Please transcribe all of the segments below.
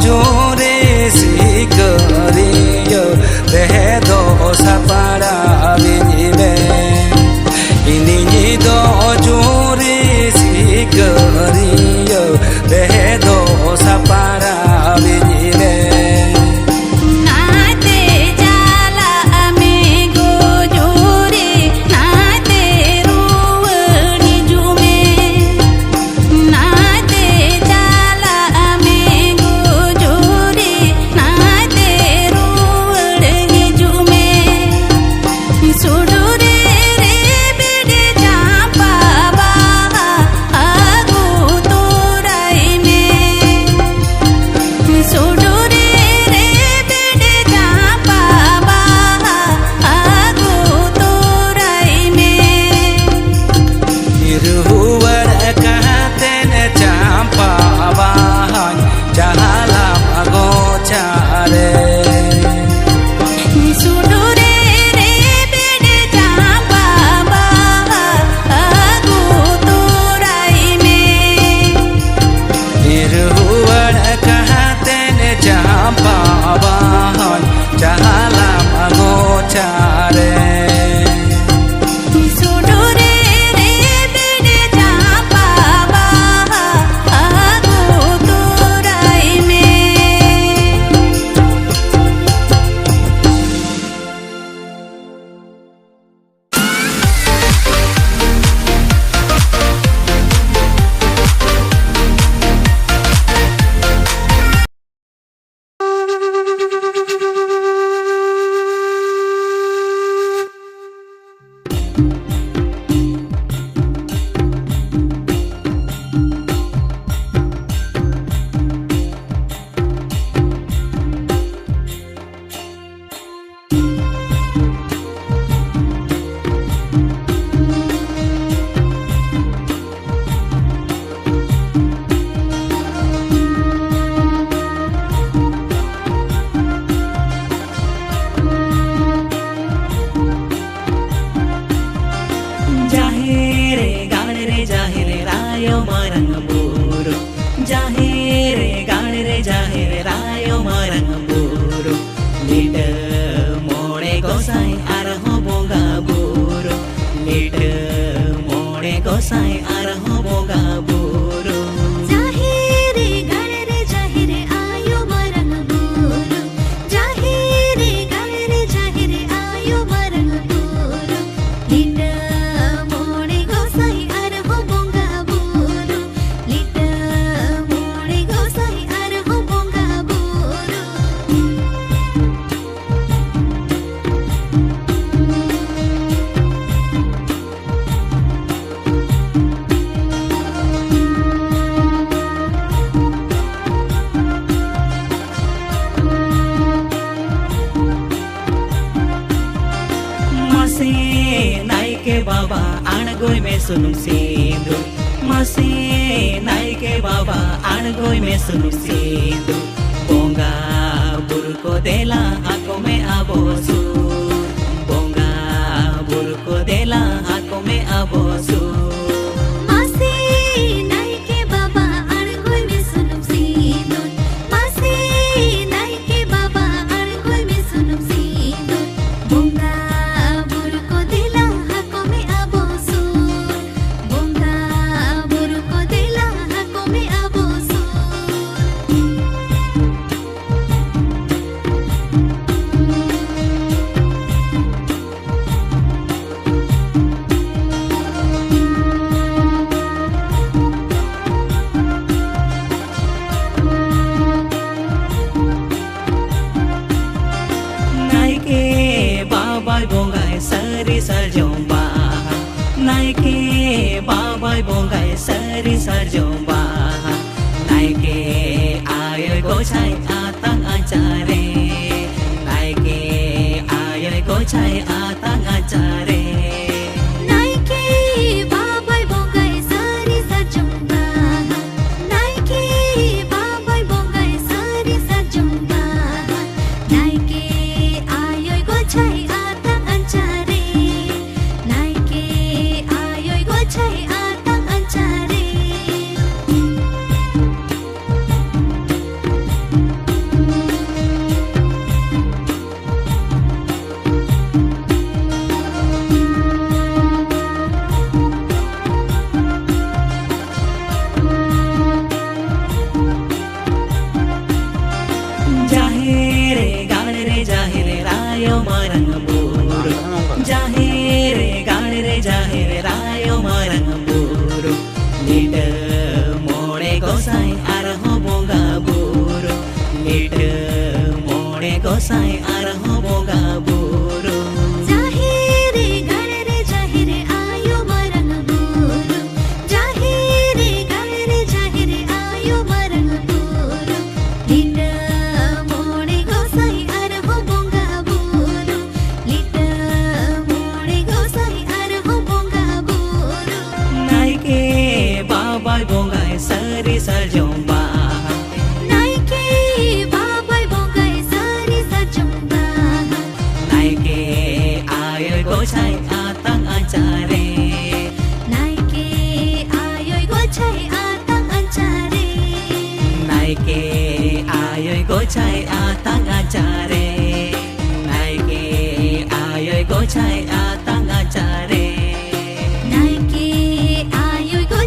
આવજો રે Shri mesunu sindu masi nai ke baba anagoi mesunu sindu bonga burko dela akome abosu सरोबा नाइके बाबा बोगाजोबा नाइ गे आयो गो छ आत गे नाइ गे आयो गोछाई आत गा I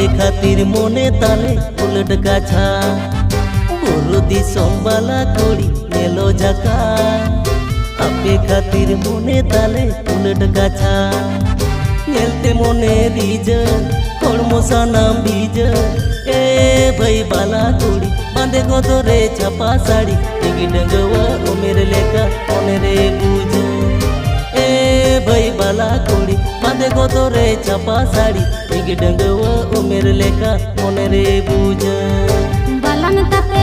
আপে খাতির মনে তালে উলট গাছা। বুড়ো দিসম বালা কুড়ি এলো জাকা। আপে খাতির মনে তালে উলট গাছা। নেলতে মনে রিজ কর্ম সানাম বীজ। এ ভাই বালা কুড়ি বাঁধে গদরে ছাপা শাড়ি। টিকি ডঙ্গवा ও মেরে লেখা মনে রে বুঝ। এ ভাই বালা কুড়ি বাঁধে গদরে চাপা শাড়ি। ঠিক ডঙ্গवा ও মেরে লেখা মনে রে বুঝ। বলন তাপে